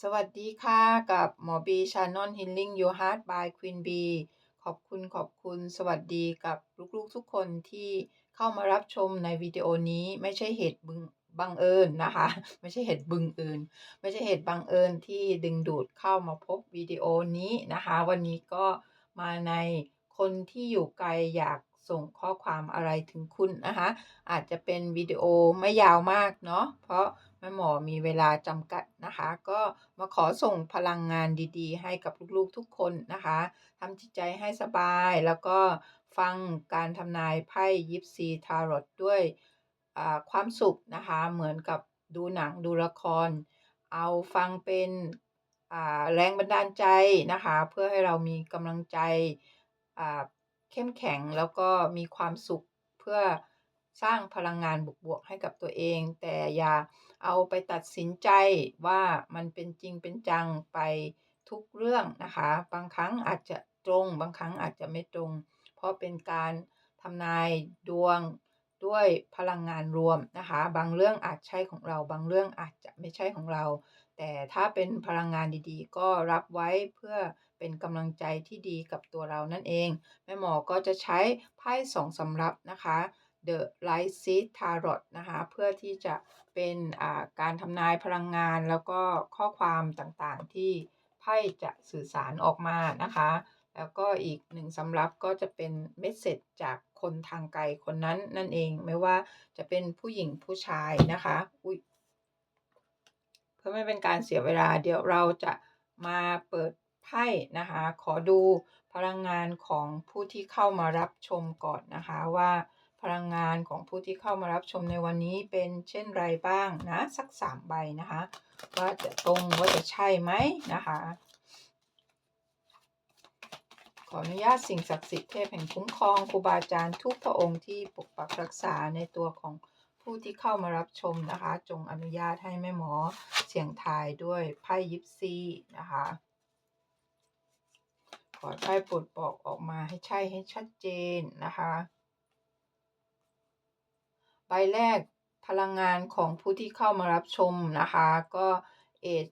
สวัสดีค่ะ กับหมอบีชานอนฮิลลิ่งยูฮาร์ดบายควีนบีขอบคุณขอบคุณ สวัสดีกับลูกๆทุกคนที่เข้ามารับชมในวิดีโอนี้ไม่ใช่เหตุบึงบังเอิญนะคะ ไม่ใช่เหตุบึงเอิญไม่ใช่เหตุบังเอิญที่ดึงดูดเข้ามาพบวิดีโอนี้นะคะ วันนี้ก็มาในคนที่อยู่ไกลอยากส่งข้อความอะไรถึงคุณนะคะ อาจจะเป็นวิดีโอไม่ยาวมากเนาะเพราะ แม่หมอมีเวลาจำกัดนะคะ ก็มาขอส่งพลังงานดีๆ ให้กับลูกๆทุกคนนะคะทำจิตใจให้สบายแล้วก็ฟังการทำนายไพ่ยิปซีทารอตด้วยความสุขนะคะ เหมือนกับดูหนังดูละคร เอาฟังเป็นแรงบันดาลใจนะคะ เพื่อให้เรามีกำลังใจเข้มแข็งแล้วก็มีความสุขเพื่อ สร้างพลังงานบวกๆให้กับตัวเอง แต่อย่าเอาไปตัดสินใจว่ามันเป็นจริงเป็นจังไปทุกเรื่องนะคะ บางครั้งอาจจะตรง บางครั้งอาจจะไม่ตรง เพราะเป็นการทำนายดวงด้วยพลังงานรวมนะคะ บางเรื่องอาจใช่ของเรา บางเรื่องอาจจะไม่ใช่ของเรา แต่ถ้าเป็นพลังงานดีๆ ก็รับไว้เพื่อเป็นกำลังใจที่ดีกับตัวเรานั่นเอง แม่หมอก็จะใช้ไพ่สองสำรับนะคะ The Light Seed Tarot นะคะ เพื่อที่จะเป็นการทำนายพลังงานแล้วก็ข้อความต่างๆที่ไพ่จะสื่อสารออกมานะคะ แล้วก็อีกหนึ่งสำรับก็จะเป็นเมสเซจจากคนทางไกลคนนั้นนั่นเองไม่ว่าจะเป็นผู้หญิงผู้ชายนะคะอุ้ยเพื่อไม่เป็นการเสียเวลาเดี๋ยวเราจะมาเปิดไพ่นะคะ ขอดูพลังงานของผู้ที่เข้ามารับชมก่อนนะคะว่า พลังงานของผู้ที่เข้ามารับชมในวันนี้เป็นเช่นไรบ้างนะ สักสามใบนะคะ ว่าจะตรงว่าจะใช่ไหมนะคะ ขออนุญาตสิ่งศักดิ์สิทธิ์เทพแห่งคุ้มครองครูบาอาจารย์ทุกพระองค์ที่ปกปักรักษาในตัวของผู้ที่เข้ามารับชมนะคะ จงอนุญาตให้แม่หมอเสียงทายด้วยไพ่ยิปซีนะคะขอไพ่ปลดบอกออกมาให้ใช่ให้ชัดเจนนะคะ ใบแรกพลังงานของผู้ที่เข้ามารับชมนะคะ ก็เอ็ด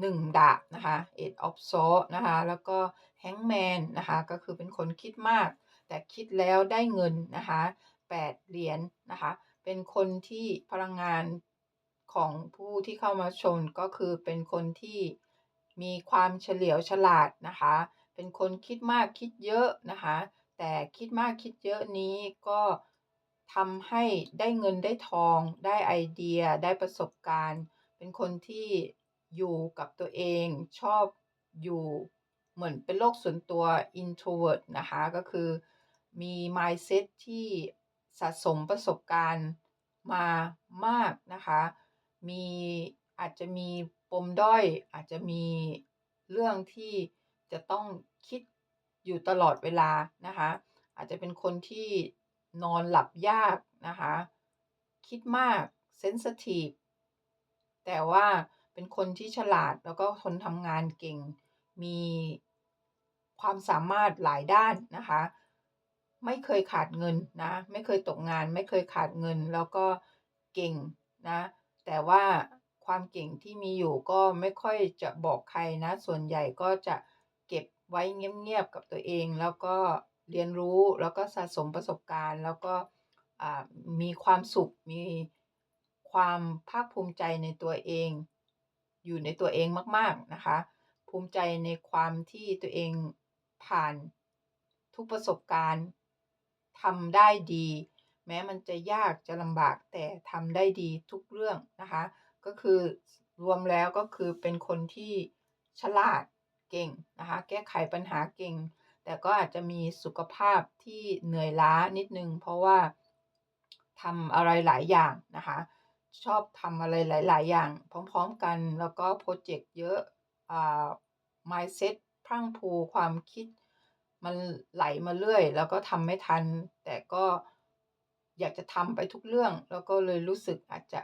หนึ่งดาบนะคะเอ็ดออฟโซนะคะ แล้วก็แฮงแมนนะคะ ก็คือเป็นคนคิดมาก แต่คิดแล้วได้เงินนะคะแปดเหรียญนนะคะ เป็นคนที่พลังงานของผู้ที่เข้ามาชมก็คือเป็นคนที่มีความเฉลียวฉลาดนะคะ เป็นคนคิดมากคิดเยอะนะคะ แต่คิดมากคิดเยอะนี้ก็ ทำให้ได้เงินได้ทอง ได้ไอเดีย ได้ประสบการณ์ เป็นคนที่อยู่กับตัวเอง ชอบอยู่เหมือนเป็นโลกส่วนตัว introvert นะคะ ก็คือมี mindset ที่สะสมประสบการณ์มามากนะคะ มีอาจจะมีปมด้อย อาจจะมีเรื่องที่จะต้องคิดอยู่ตลอดเวลานะคะ อาจจะเป็นคนที่ นอนหลับยากนะคะ คิดมากเซนสทีฟแต่ว่าเป็นคนที่ฉลาดแล้วก็ทนทำงานเก่ง มีความสามารถหลายด้านนะคะ ไม่เคยขาดเงินนะ ไม่เคยตกงาน ไม่เคยขาดเงิน แล้วก็เก่งนะ แต่ว่าความเก่งที่มีอยู่ก็ไม่ค่อยจะบอกใครนะ ส่วนใหญ่ก็จะเก็บไว้เงียบๆกับตัวเองแล้วก็ เรียนรู้แล้วก็สะสมประสบการณ์ แล้วก็มีความสุขมีความภาคภูมิใจในตัวเอง อยู่ในตัวเองมาก ๆ นะคะ ภูมิใจในความที่ตัวเองผ่านทุกประสบการณ์ทำได้ดี แม้มันจะยากจะลำบากแต่ทำได้ดีทุกเรื่องนะคะ ก็คือรวมแล้วก็คือเป็นคนที่ฉลาดเก่งนะคะ แก้ไขปัญหาเก่ง แต่ก็อาจจะมีสุขภาพที่เหนื่อยล้านิดนึง เพราะว่าทำอะไรหลายอย่างนะคะ ชอบทำอะไรหลาย ๆ อย่าง พร้อม ๆ กันแล้วก็โปรเจกต์เยอะอ่า mindset พรั่งพูความคิดมันไหลมาเรื่อย แล้วก็ทำไม่ทัน แต่ก็อยากจะทำไปทุกเรื่อง แล้วก็เลยรู้สึกอาจจะ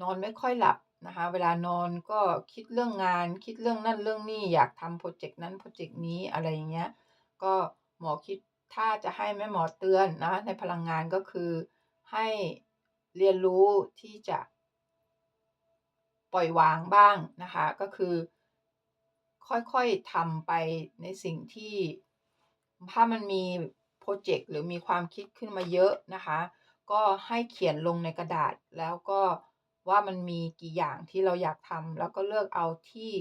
นอนไม่ค่อยหลับนะคะ เวลานอนก็คิดเรื่องงาน คิดเรื่องนั่นเรื่องนี่ อยากทำโปรเจกต์นั้นโปรเจกต์นี้อะไรอย่างเงี้ย ก็หมอคิดถ้าจะให้แม่หมอเตือนนะในพลังงานก็คือให้เรียนรู้ที่จะ ปล่อยวางบ้างนะคะ ก็คือ ค่อยๆทำไปในสิ่งที่ถ้ามันมีโปรเจกต์หรือมีความคิดขึ้นมาเยอะนะคะ ก็ให้เขียนลงในกระดาษแล้วก็ว่ามันมีกี่อย่างที่เราอยากทำแล้วก็เลือกเอาที่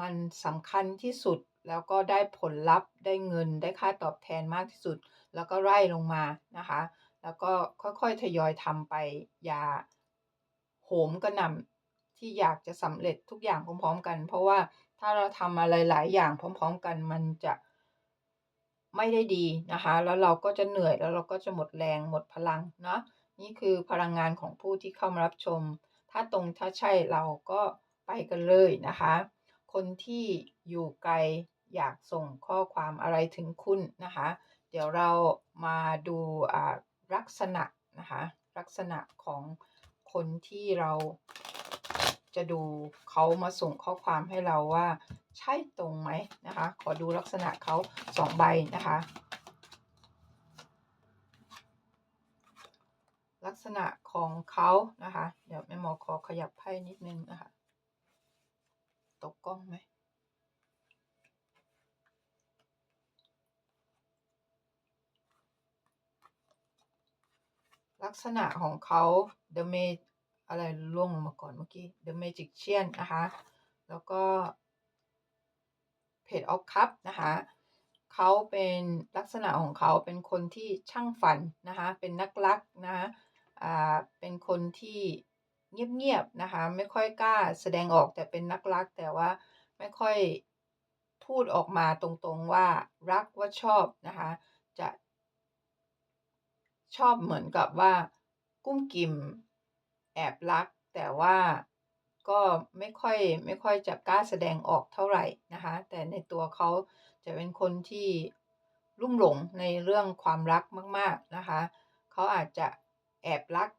มันสำคัญที่สุด แล้วก็ได้ผลลัพธ์ได้เงินได้ค่าตอบแทนมากที่สุด แล้วก็ไล่ลงมานะคะ แล้วก็ค่อยๆทยอยทำไปอย่าโหมกระหน่ำที่อยากจะสำเร็จทุกอย่างพร้อมๆกัน เพราะว่าถ้าเราทำอะไรหลายอย่างพร้อม ๆ กันมันจะไม่ได้ดีนะคะ แล้วเราก็จะเหนื่อยแล้วเราก็จะหมดแรงหมดพลังเนาะนี่คือพลังงานของผู้ที่เข้ามารับชม ถ้าตรงถ้าใช่เราก็ไปกันเลยนะคะ คนที่อยู่ไกล อยากส่งข้อความอะไรถึงคุณนะคะ เดี๋ยวเรามาดูลักษณะนะคะ ลักษณะของคนที่เราจะดูเขามาส่งข้อความให้เราว่า ใช่ตรงไหมนะคะ ขอดูลักษณะเขาสองใบนะคะ ลักษณะของเขานะคะ เดี๋ยวแม่หมอขอขยับไพ่นิดนึงนะคะ ตกกล้องไหม ษณะของเขา The m a อะไรล่วงลงมาก่อนเมื่อกี้ The Magician นะคะ แล้วก็ Page of Cup นะคะเขาเป็นลักษณะของเขาเป็นคนที่ช่างฝันนะคะเป็นนักลักนะคะอ่าเป็นคนที่เงียบๆนะคะไม่ค่อยกล้าแสดงออกแต่เป็นนักรัก แต่ว่าไม่ค่อยพูดออกมาตรงๆว่ารักว่าชอบนะคะจะ ชอบเหมือนกับว่า กุ้มกิ่ม แอบรัก แต่ว่าก็ไม่ค่อยไม่ค่อยจะกล้าแสดงออกเท่าไหร่นะคะ แต่ในตัวเขาจะเป็นคนที่ลุ่มหลงในเรื่องความรักมาก ๆนะคะ เขาอาจจะแอบรัก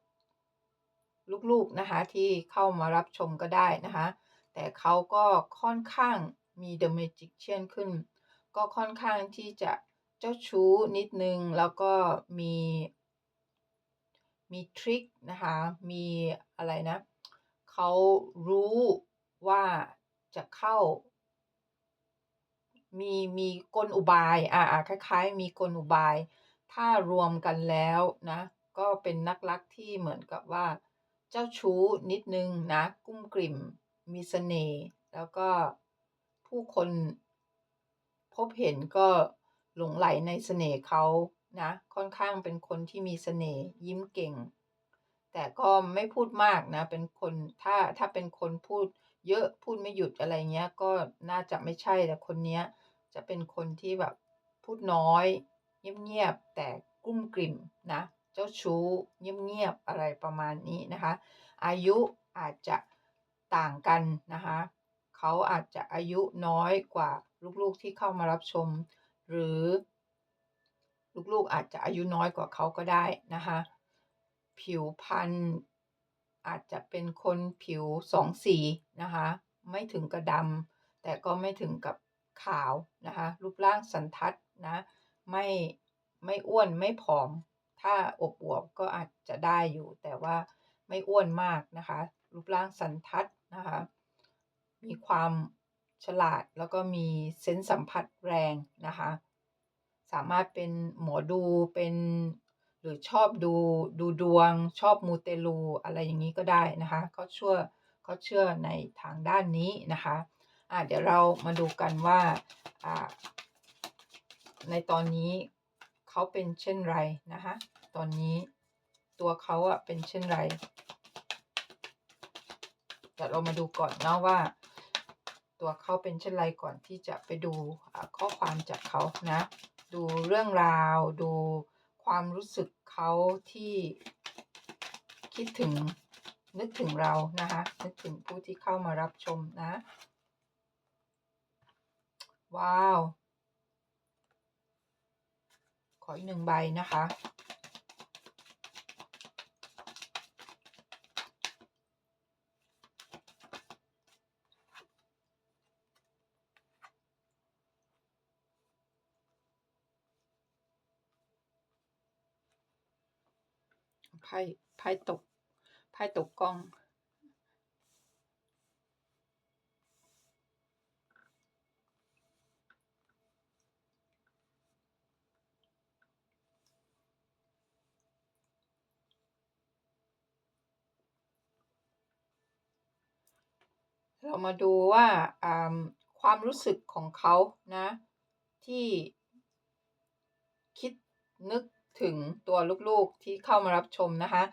ลูกๆนะคะที่เข้ามารับชมก็ได้นะคะ แต่เขาก็ค่อนข้างมี The Magician ขึ้น ก็ค่อนข้างที่จะเจ้าชู้นิดนึง แล้วก็มี มีทริคนะคะ มีอะไรนะ เขารู้ว่าจะเข้า มีมีกลอุบาย อ่าคล้าย ๆ มีกลอุบาย ถ้ารวมกันแล้วนะ ก็เป็นนักรักที่เหมือนกับว่า เจ้าชู้นิดนึงนะ กุ้มกลิ่ม มีเสน่ห์ แล้วก็ผู้คนพบเห็นก็หลงไหลในเสน่ห์เขา นะค่อนข้างเป็นคนที่มีเสน่ห์ยิ้มเก่ง แต่ก็ไม่พูดมากนะ เป็นคนถ้าถ้าเป็นคนพูดเยอะพูดไม่หยุดอะไรเงี้ย ก็น่าจะไม่ใช่แต่คนเนี้ย จะเป็นคนที่แบบพูดน้อย เงียบๆแต่กุ้มกลิ่มนะ เจ้าชู้เงียบๆอะไรประมาณนี้นะคะ อายุอาจจะต่างกันนะคะเขาอาจจะอายุน้อยกว่าลูกๆที่เข้ามารับชม หรือ ลูกๆอาจจะอายุน้อยกว่าเขาก็ได้นะคะ ผิวพรรณอาจจะเป็นคนผิวสองสีนะคะ ไม่ถึงกระดำแต่ก็ไม่ถึงกับขาวนะคะ รูปร่างสันทัดนะ ไม่ไม่อ้วนไม่ผอม ถ้าอบอวบก็อาจจะได้อยู่ แต่ว่าไม่อ้วนมากนะคะ รูปร่างสันทัดนะคะ มีความฉลาดแล้วก็มีเซนส์สัมผัสแรงนะคะ สามารถเป็นหมอดูเป็นหรือชอบดูดูดวง ชอบมูเตลูอะไรอย่างนี้ก็ได้นะคะเขาเชื่อเขาเชื่อในทางด้านนี้นะคะอ่าเดี๋ยวเรามาดูกันว่าอ่าในตอนนี้เขาเป็นเช่นไรนะคะตอนนี้ตัวเขาอะเป็นเช่นไรเดี๋ยวเรามาดูก่อนเนาะว่า ตัวเขาเป็นเช่นไรก่อนที่จะไปดูข้อความจากเขานะ ดูเรื่องราว ดูความรู้สึกเขาที่คิดถึงนึกถึงเรานะคะนึกถึงผู้ที่เข้ามารับชมนะ ว้าว ขออีกหนึ่งใบนะคะ ไพ่ไพ่ตกไพ่ตกกงเรามาดูว่าความรู้สึกของเขานะ ที่คิดนึก ถึงตัวลูกๆที่เข้ามารับชมนะคะ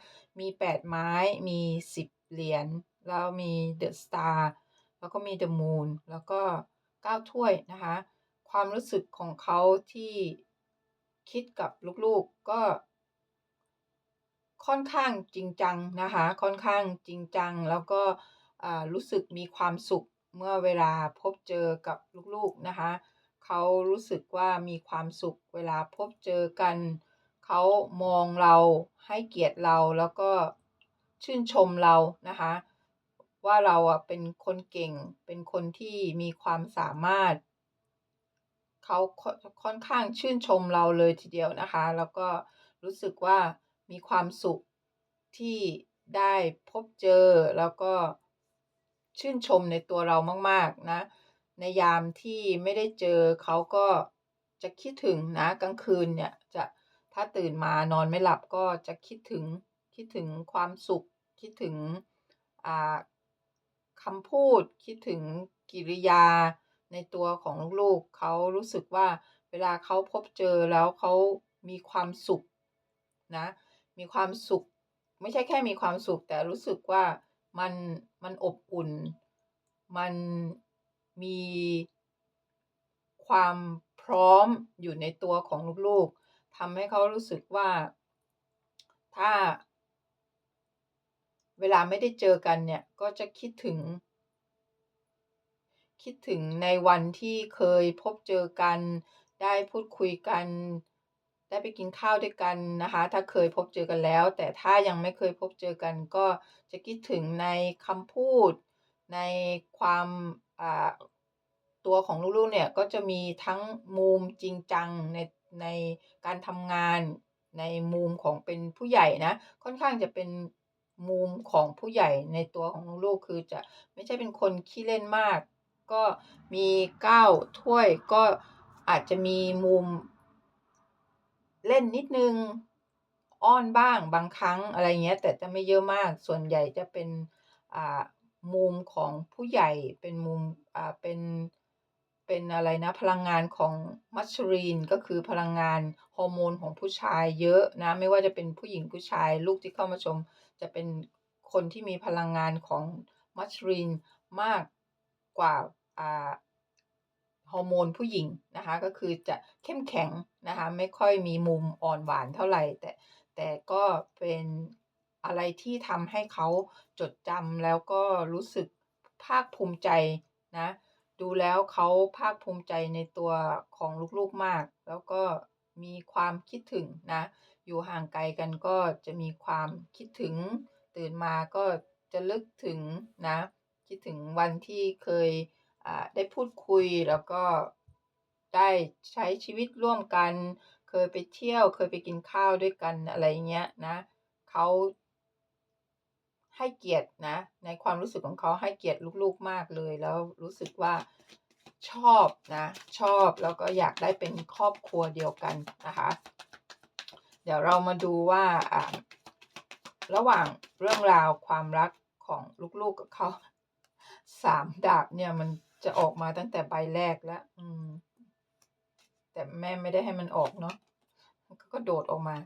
มี 8 ไม้ มี 10 เหรียญ แล้วมี The Star แล้วก็มี The Moon แล้วก็ 9 ถ้วยนะคะ ความรู้สึกของเขาที่คิดกับลูกๆก็ค่อนข้างจริงจังนะคะ ค่อนข้างจริงจัง แล้วก็รู้สึกมีความสุขเมื่อเวลาพบเจอกับลูกๆนะคะ เขารู้สึกว่ามีความสุขเวลาพบเจอกัน เขามองเราให้เกียรติเราแล้วก็ชื่นชมเรานะคะ ว่าเราอะเป็นคนเก่งเป็นคนที่มีความสามารถเขาค่อนข้างชื่นชมเราเลยทีเดียวนะคะ แล้วก็รู้สึกว่ามีความสุขที่ได้พบเจอแล้วก็ชื่นชมในตัวเรามาก ๆ นะ ในยามที่ไม่ได้เจอเขาก็จะคิดถึงนะกลางคืนเนี่ยจะ ถ้าตื่นมานอนไม่หลับก็จะคิดถึงคิดถึงความสุข คิดถึงอ่าคำพูด คิดถึงกิริยาในตัวของลูกๆเขารู้สึกว่าเวลาเขาพบเจอแล้วเขามีความสุขนะมีความสุข ไม่ใช่แค่มีความสุข แต่รู้สึกว่ามันมันอบอุ่น มันมีความพร้อมอยู่ในตัวของลูกๆ ทำให้เขารู้สึกว่า ถ้า เวลาไม่ได้เจอกันเนี่ย ก็จะคิดถึง คิดถึงในวันที่เคยพบเจอกัน ได้พูดคุยกัน ได้ไปกินข้าวด้วยกันนะคะ ถ้าเคยพบเจอกันแล้ว แต่ถ้ายังไม่เคยพบเจอกัน ก็จะคิดถึงในคำพูด ในความอ่าตัวของลูกๆเนี่ยก็จะมีทั้งมุมจริงจังใน ในการทำงานในมุมของเป็นผู้ใหญ่นะ ค่อนข้างจะเป็นมุมของผู้ใหญ่ในตัวของลูกคือจะไม่ใช่เป็นคนขี้เล่นมาก ก็มี9ถ้วยก็อาจจะมีมุม เล่นนิดนึงอ้อนบ้างบางครั้งอะไรเงี้ย แต่จะไม่เยอะมากส่วนใหญ่จะเป็นอ่ามุมของผู้ใหญ่เป็นมุมอ่าเป็น เป็นอะไรนะพลังงานของ Masculine ก็คือพลังงานฮอร์โมนของผู้ชายเยอะนะไม่ว่าจะเป็นผู้หญิงผู้ชาย ลูกที่เข้ามาชม จะเป็นคนที่มีพลังงานของ Masculine มากกว่าฮอร์โมนผู้หญิงนะคะก็คือจะเข้มแข็งนะคะไม่ค่อยมีมุมอ่อนหวานเท่าไหร่ แต่แต่ก็เป็นอะไรที่ทำให้เขาจดจำแล้วก็รู้สึกภาคภูมิใจนะ ดูแล้วเขาภาคภูมิใจในตัวของลูกๆมาก แล้วก็มีความคิดถึงนะ อยู่ห่างไกลกันก็จะมีความคิดถึง ตื่นมาก็จะนึกถึงนะ คิดถึงวันที่เคยได้พูดคุยแล้วก็ได้ใช้ชีวิตร่วมกัน เคยไปเที่ยว เคยไปกินข้าวด้วยกันอะไรเงี้ยนะเขา ให้เกียรตินะ ในความรู้สึกของเขาให้เกียรติลูกๆมากเลย แล้วรู้สึกว่าชอบนะ ชอบแล้วก็อยากได้เป็นครอบครัวเดียวกันนะคะ เดี๋ยวเรามาดูว่าระหว่างเรื่องราวความรักของลูกๆกับเขา3ดาบเนี่ยมันจะออกมาตั้งแต่ใบแรกแล้ว อืม แต่แม่ไม่ได้ให้มันออกเนาะก็โดดออกมา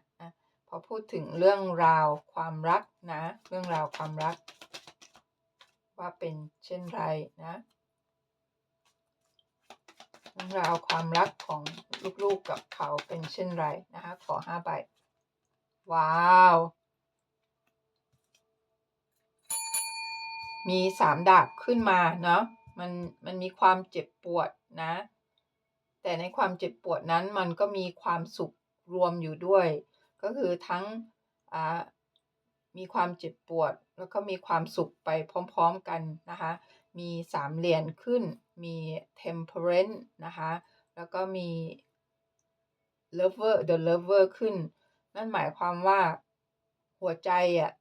พอพูดถึงเรื่องราวความรักนะ เรื่องราวความรัก ว่าเป็นเช่นไรนะเรื่องราวความรักของลูกๆกับเขาเป็นเช่นไรนะคะขอ5ใบว้าว มี3ดาบขึ้นมาเนาะมันมันมีความเจ็บปวดนะ แต่ในความเจ็บปวดนั้นมันก็มีความสุขรวมอยู่ด้วย ก็คือทั้งอ่ามีความเจ็บปวด แล้วก็มีความสุขไปพร้อมๆกันนะคะ มี3เหรียญขึ้น มี Temperance นะคะ แล้วก็มี Lover The Lover ขึ้น นั่นหมายความว่าหัวใจอะ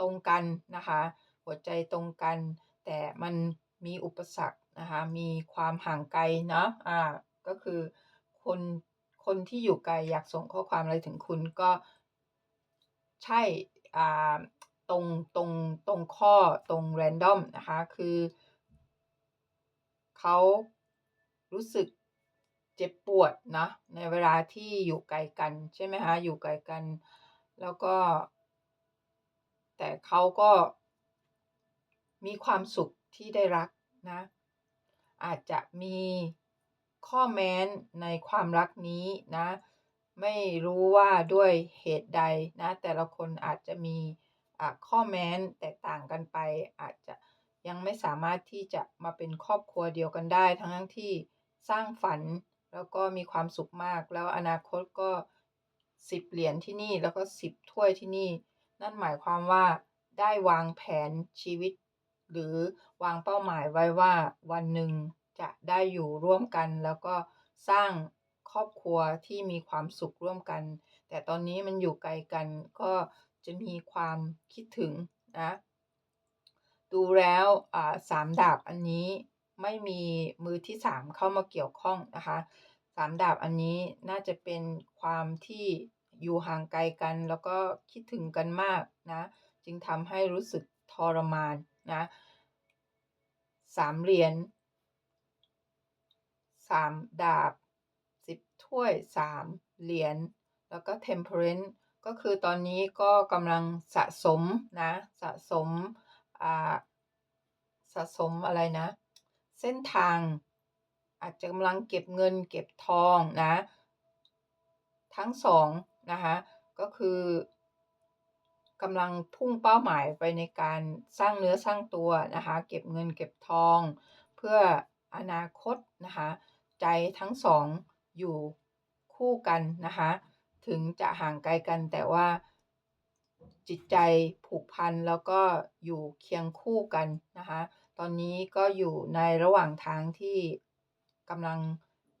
ตรงกันนะคะ หัวใจตรงกัน แต่มันมีอุปสรรคนะคะ มีความห่างไกลเนาะ อ่า ก็คือคน คนที่อยู่ไกลอยากส่งข้อความอะไรถึงคุณก็ใช่อ่าตรงตรงตรงข้อตรง random นะคะ คือเขารู้สึกเจ็บปวดนะในเวลาที่อยู่ไกลกันใช่ไหมคะอยู่ไกลกัน แล้วก็ แต่เขาก็มีความสุขที่ได้รักนะ อาจจะมี ข้อแม้นในความรักนี้นะ ไม่รู้ว่าด้วยเหตุใดนะ แต่ละคนอาจจะมีข้อแม้นแตกต่างกันไป อาจจะยังไม่สามารถที่จะมาเป็นครอบครัวเดียวกันได้ทั้งที่สร้างฝันแล้วก็มีความสุขมาก แล้วอนาคตก็สิบเหรียญที่นี่แล้วก็สิบถ้วยที่นี่ นั่นหมายความว่าได้วางแผนชีวิต หรือวางเป้าหมายไว้ว่าวันหนึ่ง จะได้อยู่ร่วมกัน แล้วก็สร้างครอบครัวที่มีความสุขร่วมกัน แต่ตอนนี้มันอยู่ไกลกันก็จะมีความคิดถึงนะดูแล้วสามดาบอันนี้ไม่มีมือที่สามเข้ามาเกี่ยวข้องนะคะสามดาบอันนี้น่าจะเป็นความที่อยู่ห่างไกลกัน แล้วก็คิดถึงกันมากนะจึงทำให้รู้สึกทรมานนะสามเหรียญ สามดาบสิบถ้วยสามเหรียญแล้วก็ temperance ก็คือตอนนี้ก็กำลังสะสมนะสะสมอ่าสะสมอะไรนะ เส้นทาง อาจจะกำลังเก็บเงินเก็บทองนะ ทั้งสองนะคะก็คือกำลังพุ่งเป้าหมายไปในการสร้างเนื้อสร้างตัวนะคะ เก็บเงินเก็บทอง เพื่ออนาคตนะคะ ใจทั้งสองอยู่คู่กันนะคะ ถึงจะห่างไกลกันแต่ว่าจิตใจผูกพันแล้วก็อยู่เคียงคู่กันนะคะ ตอนนี้ก็อยู่ในระหว่างทางที่กำลัง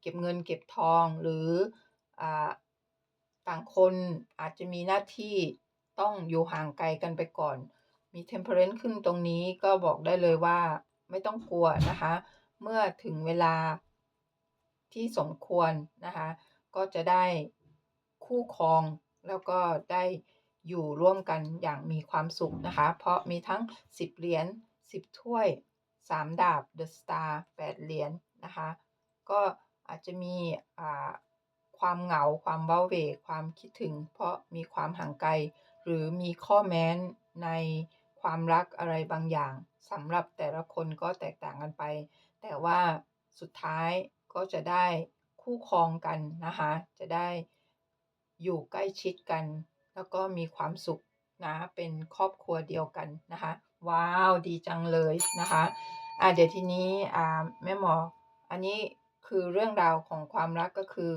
เก็บเงินเก็บทองหรืออต่างคนอาจจะมีหน้าที่ต้องอยู่ห่างไกลกันไปก่อน มีเทมเพลนขึ้นตรงนี้ก็บอกได้เลยว่าไม่ต้องกลัวนะคะ เมื่อถึงเวลา ที่สมควรนะคะ ก็จะได้คู่ครองแล้วก็ได้อยู่ร่วมกันอย่างมีความสุขนะคะ เพราะมีทั้ง 10 เหรียญ10 ถ้วย 3 ดาบ The Star 8เหรียญนนะคะ ก็อาจจะมีความเหงาความเว้าเวความคิดถึง เพราะมีความห่างไกล หรือมีข้อแม้นในความรักอะไรบางอย่างสำหรับแต่ละคนก็แตกต่างกันไป แต่ว่าสุดท้าย ก็จะได้คู่ครองกันนะคะ จะได้อยู่ใกล้ชิดกัน แล้วก็มีความสุขนะเป็นครอบครัวเดียวกันนะคะ ว้าวดีจังเลยนะคะอ่าเดี๋ยวทีนี้อ่าแม่หมอ อันนี้คือเรื่องราวของความรักก็คือ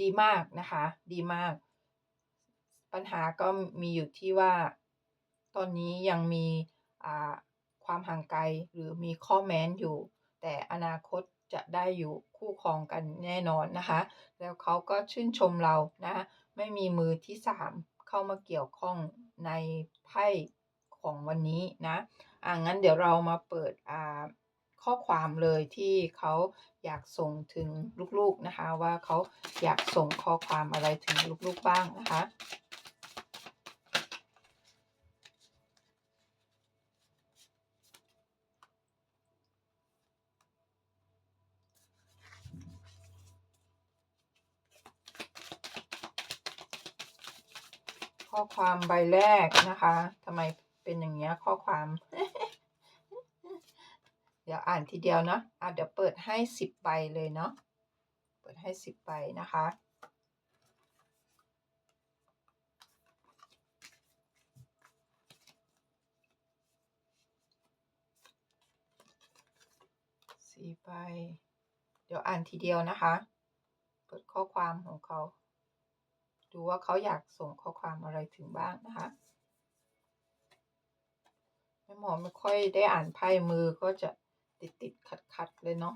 ดีมากนะคะ ดีมาก ปัญหาก็มีอยู่ที่ว่า ตอนนี้ยังมีความห่างไกลหรือมีข้อแม้นอยู่ แต่อนาคตจะได้อยู่คู่ครองกันแน่นอนนะคะ แล้วเขาก็ชื่นชมเรานะ ไม่มีมือที่สามเข้ามาเกี่ยวข้องในไพ่ของวันนี้นะอ่างั้นเดี๋ยวเรามาเปิดอ่าข้อความเลยที่เขาอยากส่งถึงลูกๆนะคะ ว่าเขาอยากส่งข้อความอะไรถึงลูกๆบ้างนะคะ ความใบแรกนะคะทำไมเป็นอย่างเงี้ยข้อความ เดี๋ยวอ่านทีเดียวเนาะอะเดี๋ยวเปิดให้สิบใบเลยเนาะเปิดให้สิบใบนะคะสี่ใบเดี๋ยวอ่านทีเดียวนะคะ เปิดข้อความของเขา ดูว่าเขาอยากส่งข้อความอะไรถึงบ้างนะคะแม่หมอไม่ค่อยได้อ่านไพ่มือก็จะติดติดขัดขัดเลยเนาะ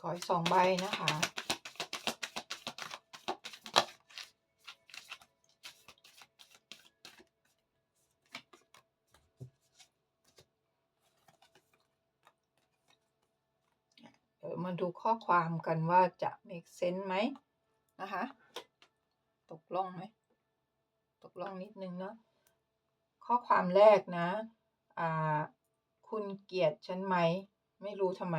ขออีกสองใบนะคะ มาดูข้อความกันว่าจะ make sense ไหมนะคะ ตกล่องไหม ตกล่องนิดนึงเนาะ ข้อความแรกนะ อ่า คุณเกลียดฉันไหม ไม่รู้ทำไม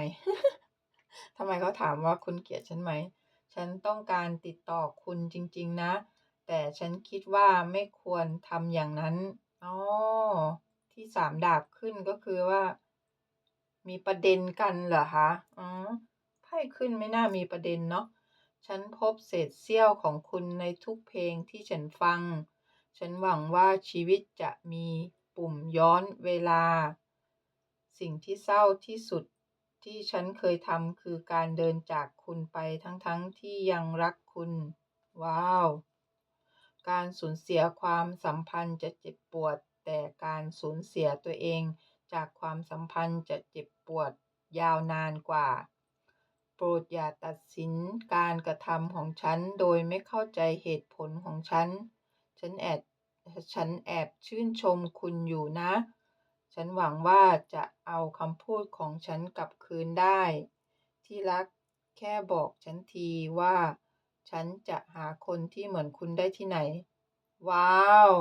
ทำไมเขาถามว่าคุณเกลียดฉันไหม ฉันต้องการติดต่อคุณจริง ๆ นะ แต่ฉันคิดว่าไม่ควรทำอย่างนั้น อ๋อ ที่สามดาบขึ้นก็คือว่ามีประเด็นกันเหรอคะอ๋อ ไพ่ขึ้นไม่น่ามีประเด็นเนาะ ฉันพบเศษเสี้ยวของคุณในทุกเพลงที่ฉันฟัง ฉันหวังว่าชีวิตจะมีปุ่มย้อนเวลา สิ่งที่เศร้าที่สุดที่ฉันเคยทำคือการเดินจากคุณไปทั้งๆทที่ยังรักคุณ ว้าว การสูญเสียความสัมพันธ์จะเจ็บปวด แต่การสูญเสียตัวเองจากความสัมพันธ์จะเจ็บปวดยาวนานกว่า โปรดอย่าตัดสินการกระทำของฉันโดยไม่เข้าใจเหตุผลของฉัน ฉันแอบฉันแอบชื่นชมคุณอยู่นะ ฉันหวังว่าจะเอาคำพูดของฉันกลับคืนได้ ที่รักแค่บอกฉันทีว่า ฉันจะหาคนที่เหมือนคุณได้ที่ไหน ว้าว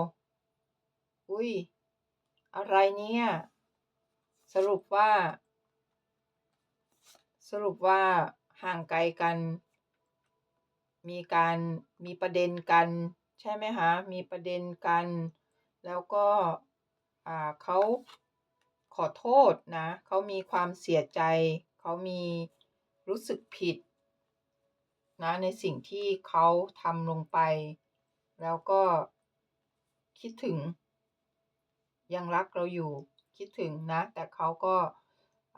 อุ้ย อะไรเนี่ย สรุปว่า สรุปว่าห่างไกลกัน มีการมีประเด็นกัน ใช่ไหมคะมีประเด็นกัน แล้วก็เขาขอโทษนะ เขามีความเสียใจ เขามีรู้สึกผิดนะในสิ่งที่เขาทำลงไป แล้วก็คิดถึง ยังรักเราอยู่คิดถึงนะ แต่เขาก็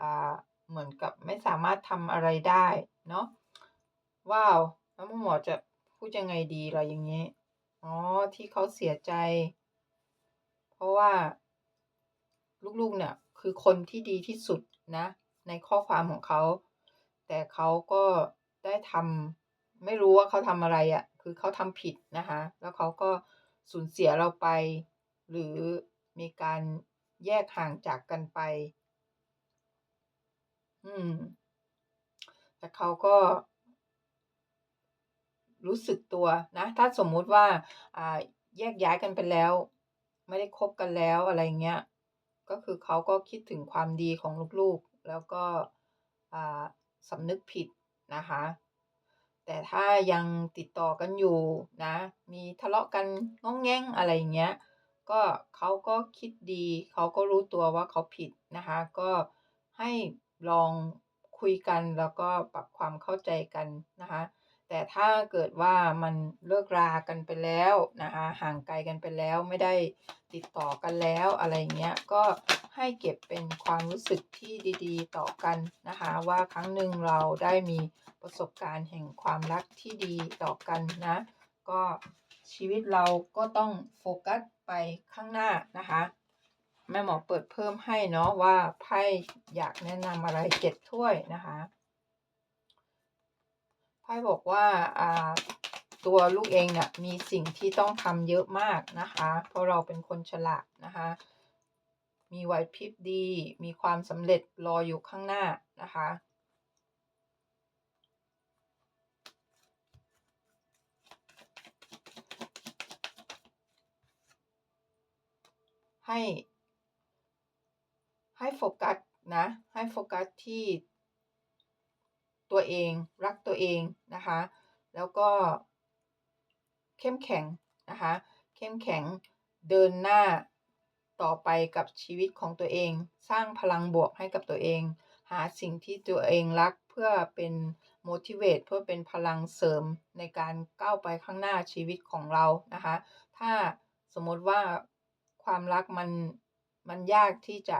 อ่า เหมือนกับไม่สามารถทำอะไรได้เนาะว้าวแล้วหมอจะพูดยังไงดีล่ะอย่างนี้อ๋อที่เขาเสียใจ เพราะว่า ลูกๆเนี่ยคือคนที่ดีที่สุดนะ ในข้อความของเขา แต่เขาก็ได้ทำไม่รู้ว่าเขาทำอะไรอะ่ะ คือเขาทำผิดนะคะ แล้วเขาก็สูญเสียเราไป หรือมีการแยกห่างจากกันไป อืม แต่เขาก็ รู้สึกตัวนะ ถ้าสมมุติว่า อ่า แยกย้ายกันไปแล้ว ไม่ได้คบกันแล้วอะไรเงี้ย ก็คือเขาก็คิดถึงความดีของลูกๆ แล้วก็อ่าสำนึกผิดนะคะ แต่ถ้ายังติดต่อกันอยู่นะ มีทะเลาะกันง้องแง้งอะไรเงี้ย ก็เขาก็คิดดี เขาก็รู้ตัวว่าเขาผิดนะคะ ก็ให้ ลองคุยกันแล้วก็ปรับความเข้าใจกันนะคะ แต่ถ้าเกิดว่ามันเลิกรากันไปแล้วนะคะห่างไกลกันไปแล้วไม่ได้ติดต่อกันแล้วอะไรเงี้ยก็ให้เก็บเป็นความรู้สึกที่ดีๆ ต่อกันนะคะ ว่าครั้งหนึ่งเราได้มีประสบการณ์แห่งความรักที่ดีต่อกันนะ ก็ชีวิตเราก็ต้องโฟกัสไปข้างหน้านะคะ แม่หมอเปิดเพิ่มให้เนาะว่าไพ่อยากแนะนำอะไรเจ็ดถ้วยนะคะไพ่บอกว่าอ่าตัวลูกเองเนี่ยมีสิ่งที่ต้องทำเยอะมากนะคะ เพราะเราเป็นคนฉลาดนะคะ มีไหวพริบดี มีความสำเร็จรออยู่ข้างหน้านะคะให้ ให้โฟกัสนะ ให้โฟกัสที่ตัวเองรักตัวเองนะคะ แล้วก็เข้มแข็งนะคะ เข้มแข็งเดินหน้าต่อไปกับชีวิตของตัวเอง สร้างพลังบวกให้กับตัวเอง หาสิ่งที่ตัวเองรักเพื่อเป็น motivate เพื่อเป็นพลังเสริมในการก้าวไปข้างหน้าชีวิตของเรานะคะ ถ้าสมมติว่าความรักมันมันยากที่จะ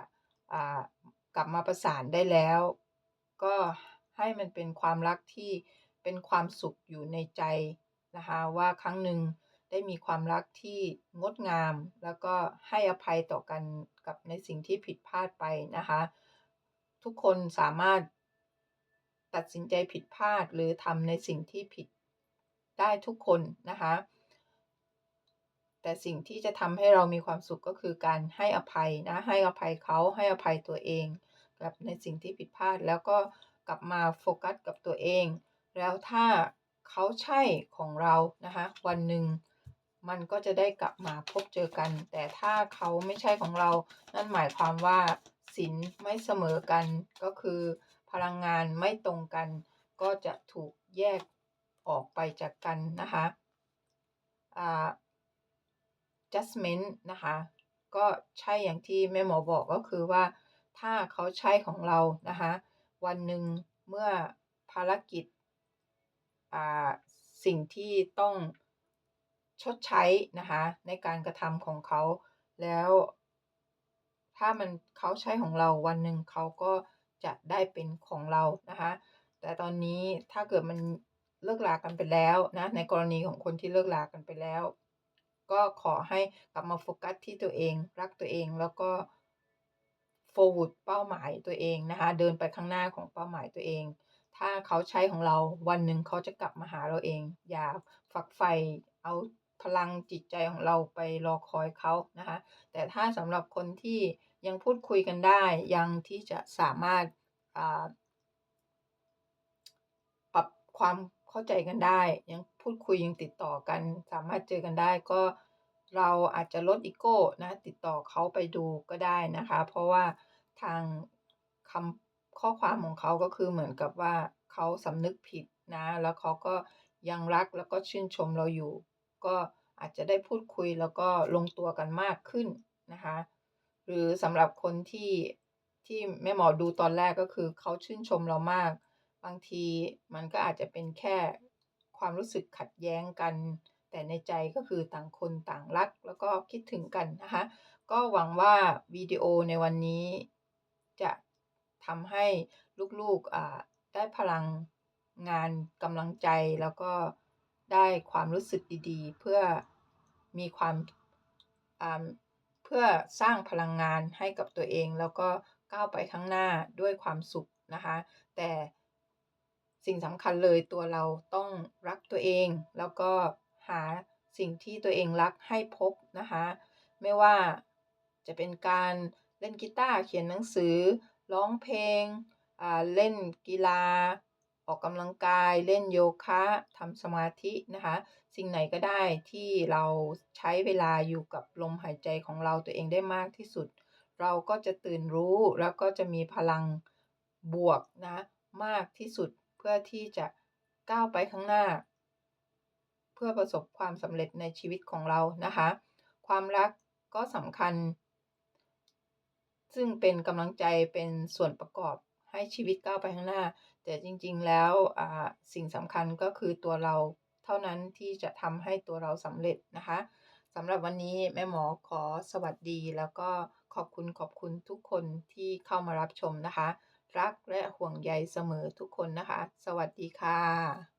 กลับมาประสานได้แล้ว ก็ให้มันเป็นความรักที่เป็นความสุขอยู่ในใจนะคะว่าครั้งหนึ่งได้มีความรักที่งดงาม แล้วก็ให้อภัยต่อกันกับในสิ่งที่ผิดพลาดไปนะคะ ทุกคนสามารถตัดสินใจผิดพลาดหรือทำในสิ่งที่ผิดได้ทุกคนนะคะ แต่สิ่งที่จะทำให้เรามีความสุขก็คือการให้อภัยนะ ให้อภัยเขาให้อภัยตัวเองกับในสิ่งที่ผิดพลาด แล้วก็กลับมาโฟกัสกับตัวเอง แล้วถ้าเขาใช่ของเรานะคะวันหนึ่งมันก็จะได้กลับมาพบเจอกัน แต่ถ้าเขาไม่ใช่ของเรา นั่นหมายความว่าสินไม่เสมอกันก็คือพลังงานไม่ตรงกัน ก็จะถูกแยกออกไปจากกันนะคะอ่า judgment นะคะ ก็ใช่อย่างที่แม่หมอบอกก็คือว่า ถ้าเขาใช่ของเรานะคะ วันหนึ่งเมื่อภารกิจอ่าสิ่งที่ต้องชดใช้นะคะ ในการกระทำของเขาแล้ว ถ้ามันเขาใช้ของเราวันหนึ่งเขาก็จะได้เป็นของเรานะคะ แต่ตอนนี้ถ้าเกิดมันเลิกลากันไปแล้วนะในกรณีของคนที่เลิกลากันไปแล้ว ก็ขอให้กลับมาโฟกัสที่ตัวเอง รักตัวเองแล้วก็ forward เป้าหมายตัวเองนะคะ เดินไปข้างหน้าของเป้าหมายตัวเอง ถ้าเขาใช้ของเราวันหนึ่งเขาจะกลับมาหาเราเอง อย่าฝักใฝ่เอาพลังจิตใจของเราไปรอคอยเขานะคะ แต่ถ้าสำหรับคนที่ยังพูดคุยกันได้ ยังที่จะสามารถปรับความเข้าใจกันได้ ยัง พูดคุยยังติดต่อกัน สามารถเจอกันได้ก็เราอาจจะลดอีโก้นะติดต่อเขาไปดูก็ได้นะคะ เพราะว่าทางคำข้อความของเขาก็คือเหมือนกับว่าเขาสำนึกผิดนะ แล้วเขาก็ยังรักแล้วก็ชื่นชมเราอยู่ ก็อาจจะได้พูดคุยแล้วก็ลงตัวกันมากขึ้นนะคะ หรือสำหรับคนที่ที่แม่หมอดูตอนแรกก็คือเขาชื่นชมเรามาก บางทีมันก็อาจจะเป็นแค่ ความรู้สึกขัดแย้งกัน แต่ในใจก็คือต่างคนต่างรัก แล้วก็คิดถึงกันนะคะ ก็หวังว่าวิดีโอในวันนี้ จะทำให้ลูกๆได้พลังงานกำลังใจแล้วก็ได้ความรู้สึกดีๆ เพื่อมีความเพื่อสร้างพลังงานให้กับตัวเอง แล้วก็ก้าวไปข้างหน้าด้วยความสุขนะคะ แต่ สิ่งสำคัญเลยตัวเราต้องรักตัวเอง แล้วก็หาสิ่งที่ตัวเองรักให้พบนะคะ ไม่ว่าจะเป็นการเล่นกีตาร์เขียนหนังสือ ร้องเพลงอ่าเล่นกีฬา ออกกำลังกาย เล่นโยคะทำสมาธินะคะ สิ่งไหนก็ได้ที่เราใช้เวลาอยู่กับลมหายใจของเราตัวเองได้มากที่สุด เราก็จะตื่นรู้แล้วก็จะมีพลังบวกนะมากที่สุด เพื่อที่จะก้าวไปข้างหน้า เพื่อประสบความสำเร็จในชีวิตของเรานะคะ ความรักก็สำคัญ ซึ่งเป็นกำลังใจเป็นส่วนประกอบให้ชีวิตก้าวไปข้างหน้า แต่จริงๆแล้วอ่าสิ่งสำคัญก็คือตัวเราเท่านั้นที่จะทำให้ตัวเราสำเร็จนะคะสำหรับวันนี้แม่หมอขอสวัสดี แล้วก็ขอบคุณขอบคุณทุกคนที่เข้ามารับชมนะคะ รักและห่วงใยเสมอทุกคนนะคะ สวัสดีค่ะ